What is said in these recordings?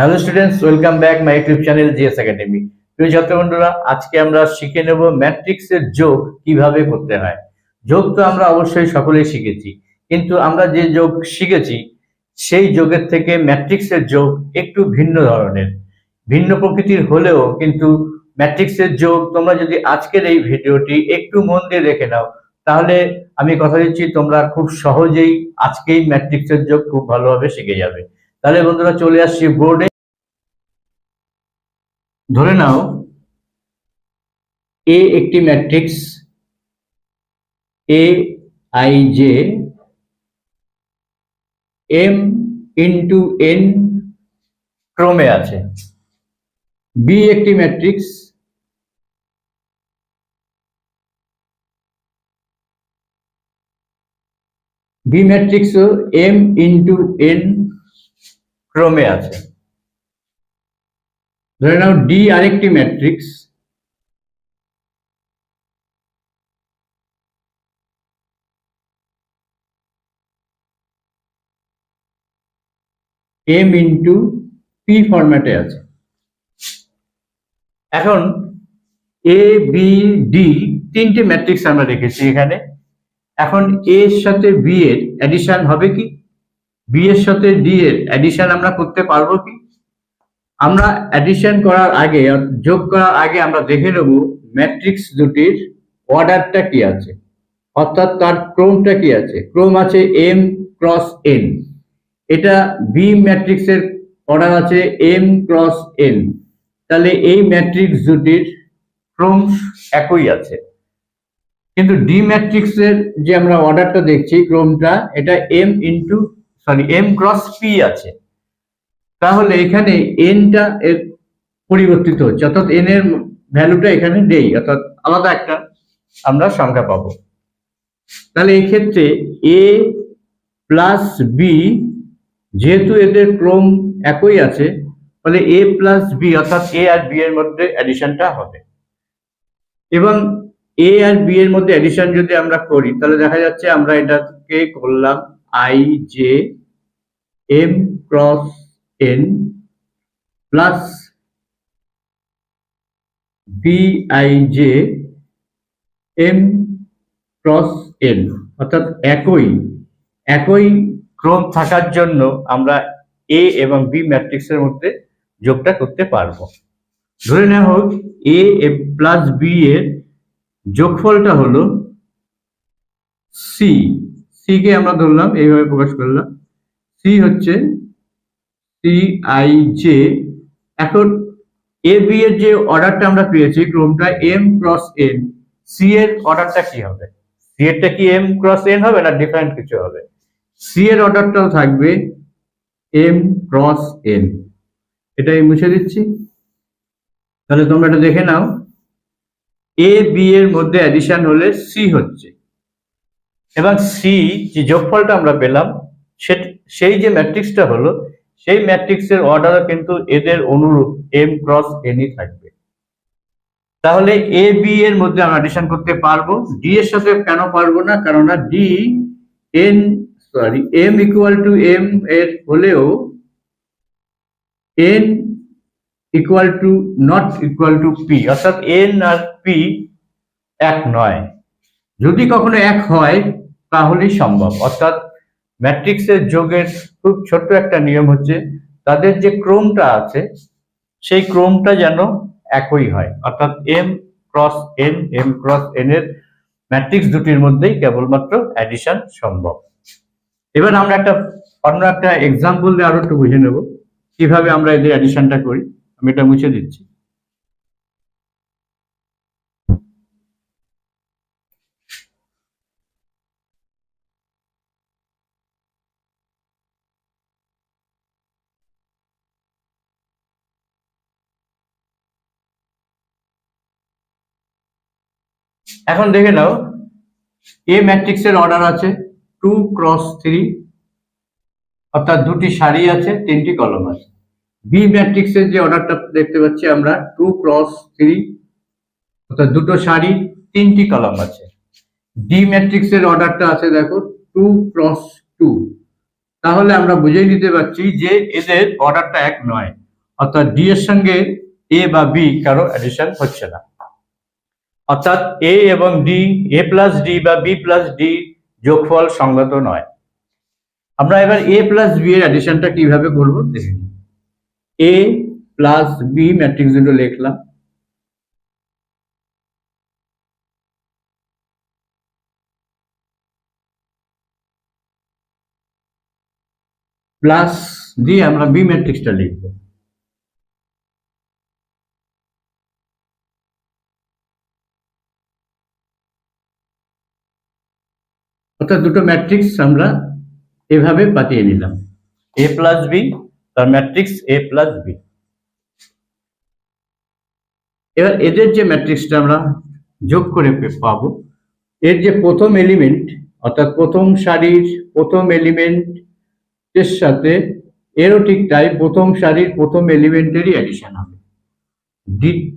Hello students, welcome back my YouTube channel GS academy. প্রিয় ছাত্র বন্ধুরা আজকে আমরা শিখে নেব ম্যাট্রিক্সের যোগ কীভাবে করতে হয়। যোগ তো আমরা অবশ্যই সকলেই শিখেছি, কিন্তু আমরা যে যোগ শিখেছি, সেই যোগের থেকে ম্যাট্রিক্সের যোগ একটু ভিন্ন ধরনের। ভিন্ন প্রকৃতির হলেও কিন্তু ম্যাট্রিক্সের যোগ তোমরা যদি আজকের এই ভিডিওটি একটু মন দিয়ে দেখে নাও, তাহলে আমি কথা দিচ্ছি তোমরা খুব সহজেই আজকেই ম্যাট্রিক্সের যোগ খুব ভালোভাবে শিখে যাবে। তাহলে বন্ধুরা চলে আসছি বোর্ডে। ধরে নাও এ একটি matrix A I J M into N ক্রমে আছে। বি একটি ম্যাট্রিক্স বি ম্যাট্রিক্সও এম ইন্টু এন ক্রমে আছে। ধরে নাও ডি আরেকটি ম্যাট্রিক্স। এম ইন্টু পি ফরম্যাটে আছে। এখন এ বি ডি তিনটে ম্যাট্রিক্স আমরা রেখেছি এখানে। এখন এ এর সাথে বি এর অ্যাডিশন হবে কি? বি এর সাথে ডি এর অ্যাডিশন আমরা করতে পারব কি? আমরা অ্যাডিশন করার আগে যোগ করার আগে আমরা দেখে নেব ম্যাট্রিক্স দুটির অর্ডারটা কি আছে। অর্থাৎ তার ক্রমটা কি আছে? ক্রম আছে এম ক্রস এন এটা বি ম্যাট্রিক্সের অর্ডার আছে এম ক্রস এন তাহলে এই ম্যাট্রিক্স দুটির ক্রম একই আছে। কিন্তু ডি ম্যাট্রিক্সের যে আমরা অর্ডারটা দেখছি ক্রমটা এটা M into sorry M cross P আছে। তাহলে এখানে এনটা এর পরিবর্তিত হচ্ছে অর্থাৎ এন এর ভ্যালুটা এখানে নেই, অর্থাৎ আলাদা একটা আমরা সংখ্যা পাবো। তাহলে এই ক্ষেত্রে এ প্লাস বি যেহেতু এদের ক্রম একই আছে ফলে এ প্লাস বি অর্থাৎ এ আর বি এর মধ্যে অ্যাডিশনটা হবে। এবং এ আর বি এর মধ্যে অ্যাডিশন যদি আমরা করি, তাহলে দেখা যাচ্ছে আমরা এটাকে করলাম I J M cross N plus B I J M cross N অর্থাৎ একই একই ক্রম থাকার জন্য আমরা এ এবং বি ম্যাট্রিক্সের মধ্যে যোগটা করতে পারব। ধরে নেওয়া হোক এ প্লাস বি এর যোগফলটা হলো সি সি কে আমরা ধরলাম, এইভাবে প্রকাশ করলাম। সি হচ্ছে সি আই এখন এ বি এর যে অর্ডারটা আমরা পেয়েছি, ক্রমটা এম ক্রস এন সি এর অর্ডারটা কি হবে? সি এরটা কি এম ক্রস এন হবে না ডিফারেন্ট কিছু হবে? সি এর অর্ডারটাও থাকবে এম ক্রস এন এটা আমি মুছে দিচ্ছি। তাহলে তোমরা এটা দেখে নাও। এ বি এর মধ্যে অ্যাডিশন হলে সি হচ্ছে। এবং সি যে যোগফলটা আমরা পেলাম সেই যে ম্যাট্রিক্সটা হলো সেই ম্যাট্রিক্সের অর্ডারও কিন্তু এদের অনুরূপ এম ক্রস এনই থাকবে। তাহলে এ বি এর মধ্যে আমরা অ্যাডিশন করতে পারব। ডি এর সাথে কেন পারব না? কেননা D N sorry M equal to M এর হলেও N equal to not equal to P অর্থাৎ এন আর পি এক নয়। যদি কখনো এক হয়, তাহলেই সম্ভব। অর্থাৎ ম্যাট্রিক্সের যোগের খুব ছোট্ট একটা নিয়ম হচ্ছে, তাদের যে ক্রমটা আছে, সেই ক্রমটা যেন একই হয়। অর্থাৎ M cross N M cross N এর ম্যাট্রিক্স দুটির মধ্যেই কেবলমাত্র অ্যাডিশন সম্ভব। এবার আমরা একটা, অন্য একটা এক্সাম্পল দিয়ে আরও একটু বুঝে নেব, কীভাবে আমরা এদের অ্যাডিশনটা করি। আমি এটা মুছে দিচ্ছি। এখন দেখে নাও এ ম্যাট্রিক্সের অর্ডার আছে টু ক্রস থ্রি অর্থাৎ দুটি সারি আছে, তিনটি কলম আছে। বি ম্যাট্রিক্সের যে অর্ডারটা দেখতে পাচ্ছি আমরা টু ক্রস থ্রি অর্থাৎ দুটো সারি, তিনটি কলম আছে। ডি ম্যাট্রিক্সের অর্ডারটা আছে, দেখো টু ক্রস টু তাহলে আমরা বুঝেই নিতে পারছি যে এদের অর্ডারটা এক নয়, অর্থাৎ ডি এর সঙ্গে এ বা বি কারও অ্যাডিশন হচ্ছে না। অর্থাৎ এ এবং ডি এ প্লাস ডি বা বি প্লাস ডি যোগফল সংগত নয়। আমরা এবার এ প্লাস বি এর অ্যাডিশনটা কীভাবে করব? দেখে নিই। এ প্লাস বি ম্যাট্রিক্স দুটো লিখলাম। প্লাস দিয়ে আমরা বি ম্যাট্রিক্সটা লিখব। অর্থাৎ দুটো ম্যাট্রিক্স আমরা এভাবে পাঠিয়ে নিলাম। এ প্লাস বি তার ম্যাট্রিক্স এ প্লাস বি এবার এদের যে ম্যাট্রিক্সটা আমরা যোগ করে পাবো এর যে প্রথম এলিমেন্ট অর্থাৎ প্রথম সারির প্রথম এলিমেন্টের সাথে এরও ঠিক তাই প্রথম সারির প্রথম এলিমেন্টেরই অ্যাডিশন হবে।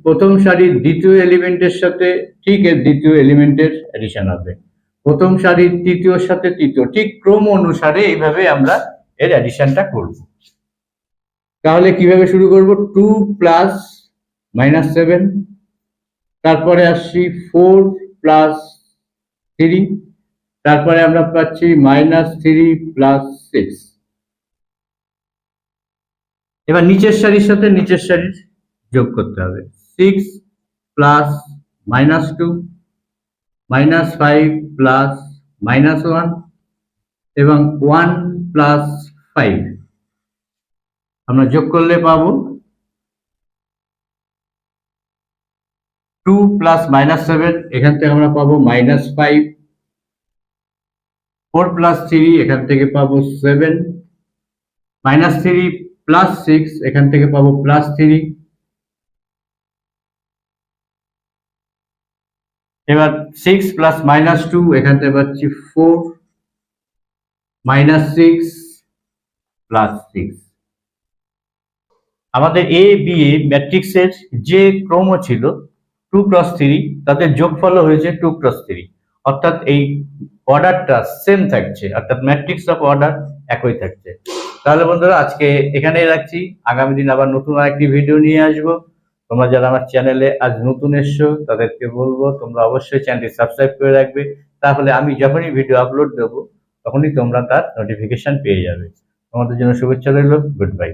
প্রথম সারির দ্বিতীয় এলিমেন্টের সাথে ঠিক এর দ্বিতীয় এলিমেন্টের অ্যাডিশন হবে। প্রথম সারির তৃতীয়র সাথে তৃতীয়, ঠিক ক্রম অনুসারে এইভাবে আমরা এর অ্যাডিশনটা করব। তাহলে কীভাবে শুরু করব? টু প্লাস মাইনাস সেভেন তারপরে আসছি ফোর প্লাস থ্রি তারপরে আমরা পাচ্ছি মাইনাস থ্রি প্লাস সিক্স এবার নিচের সারির সাথে নিচের সারির যোগ করতে হবে। Six plus minus two minus five plus minus one এবং ওয়ান প্লাস ফাইভ আমরা যোগ করলে পাবো টু প্লাস মাইনাস সেভেন এখান থেকে আমরা পাবো minus five four plus three এখান থেকে পাবো seven minus three plus six এখান থেকে পাবো প্লাস থ্রি এবার সিক্স প্লাস মাইনাস টু এখান থেকে পাচ্ছি four minus six plus six আমাদের এ বি এ ম্যাট্রিক্সের যে ক্রম ছিল টু ক্রস থ্রি তাদের যোগফল হয়েছে টু ক্রস থ্রি অর্থাৎ এই অর্ডারটা সেম থাকছে, অর্থাৎ ম্যাট্রিক্স অফ অর্ডার একই থাকছে। তাহলে বন্ধুরা, আজকে এখানেই রাখছি। আগামী দিন আবার নতুন আরেকটি ভিডিও নিয়ে আসব। তোমরা যারা আমার চ্যানেলে আজ নতুন এসছো, তাদেরকে বলব, তোমরা অবশ্যই চ্যানেলটি সাবস্ক্রাইব করে রাখবে। তাহলে আমি যখনই ভিডিও আপলোড দেবো, তখনই তোমরা তার নোটিফিকেশন পেয়ে যাবে। তোমাদের জন্য শুভেচ্ছা রইল গুড বাই